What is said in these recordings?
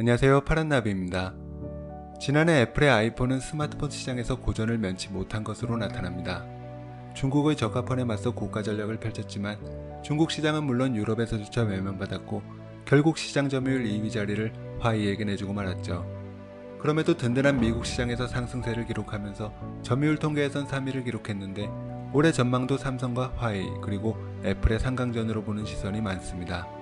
안녕하세요 파란나비입니다. 지난해 애플의 아이폰은 스마트폰 시장에서 고전을 면치 못한 것으로 나타납니다. 중국의 저가폰에 맞서 고가 전략을 펼쳤지만 중국 시장은 물론 유럽에서조차 외면받았고 결국 시장 점유율 2위 자리를 화이에게 내주고 말았죠. 그럼에도 든든한 미국 시장에서 상승세를 기록하면서 점유율 통계에선 3위를 기록했는데 올해 전망도 삼성과 화이 그리고 애플의 상강전으로 보는 시선이 많습니다.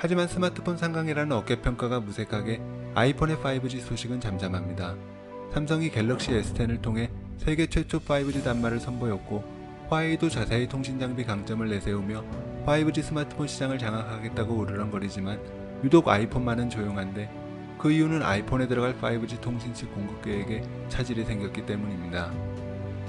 하지만 스마트폰 상강이라는 어깨평가가 무색하게 아이폰의 5G 소식은 잠잠합니다. 삼성이 갤럭시 S10을 통해 세계 최초 5G 단말을 선보였고 화웨이도 자사의 통신 장비 강점을 내세우며 5G 스마트폰 시장을 장악하겠다고 우르렁거리지만 유독 아이폰만은 조용한데 그 이유는 아이폰에 들어갈 5G 통신칩 공급 계획에 차질이 생겼기 때문입니다.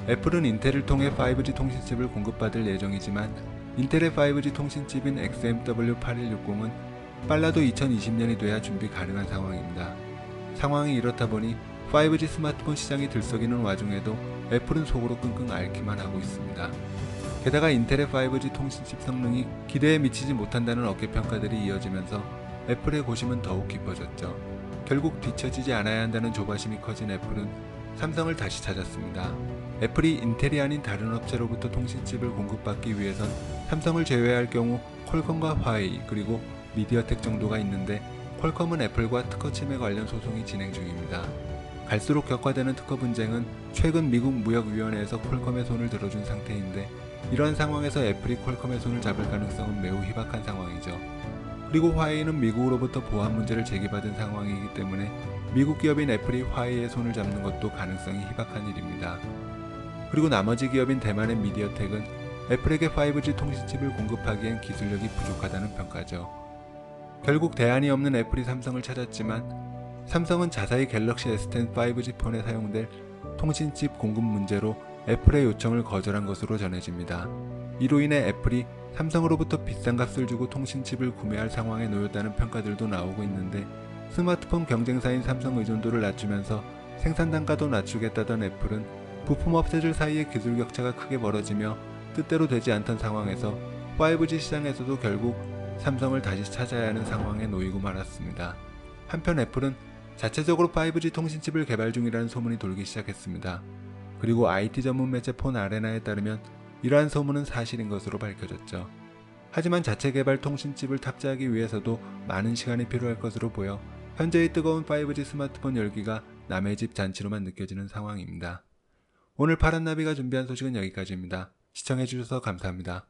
애플은 인텔을 통해 5G 통신칩을 공급받을 예정이지만 인텔의 5G 통신칩인 XMW8160은 빨라도 2020년이 돼야 준비 가능한 상황입니다. 상황이 이렇다 보니 5G 스마트폰 시장이 들썩이는 와중에도 애플은 속으로 끙끙 앓기만 하고 있습니다. 게다가 인텔의 5G 통신칩 성능이 기대에 미치지 못한다는 어깨평가들이 이어지면서 애플의 고심은 더욱 깊어졌죠. 결국 뒤처지지 않아야 한다는 조바심이 커진 애플은 삼성을 다시 찾았습니다. 애플이 인텔이 아닌 다른 업체로부터 통신칩을 공급받기 위해선 삼성을 제외할 경우 퀄컴과 화웨이 그리고 미디어텍 정도가 있는데 퀄컴은 애플과 특허 침해 관련 소송이 진행 중입니다. 갈수록 격화되는 특허 분쟁은 최근 미국 무역위원회에서 퀄컴의 손을 들어준 상태인데 이러한 상황에서 애플이 퀄컴의 손을 잡을 가능성은 매우 희박한 상황이죠. 그리고 화웨이는 미국으로부터 보안 문제를 제기받은 상황이기 때문에 미국 기업인 애플이 화웨이의 손을 잡는 것도 가능성이 희박한 일입니다. 그리고 나머지 기업인 대만의 미디어텍은 애플에게 5G 통신칩을 공급하기엔 기술력이 부족하다는 평가죠. 결국 대안이 없는 애플이 삼성을 찾았지만 삼성은 자사의 갤럭시 S10 5G 폰에 사용될 통신칩 공급 문제로 애플의 요청을 거절한 것으로 전해집니다. 이로 인해 애플이 삼성으로부터 비싼 값을 주고 통신칩을 구매할 상황에 놓였다는 평가들도 나오고 있는데 스마트폰 경쟁사인 삼성 의존도를 낮추면서 생산 단가도 낮추겠다던 애플은 부품 업체들 사이의 기술 격차가 크게 벌어지며 뜻대로 되지 않던 상황에서 5G 시장에서도 결국 삼성을 다시 찾아야 하는 상황에 놓이고 말았습니다. 한편 애플은 자체적으로 5G 통신칩을 개발 중이라는 소문이 돌기 시작했습니다. 그리고 IT 전문 매체 폰 아레나에 따르면 이러한 소문은 사실인 것으로 밝혀졌죠. 하지만 자체 개발 통신칩을 탑재하기 위해서도 많은 시간이 필요할 것으로 보여 현재의 뜨거운 5G 스마트폰 열기가 남의 집 잔치로만 느껴지는 상황입니다. 오늘 파란나비가 준비한 소식은 여기까지입니다. 시청해주셔서 감사합니다.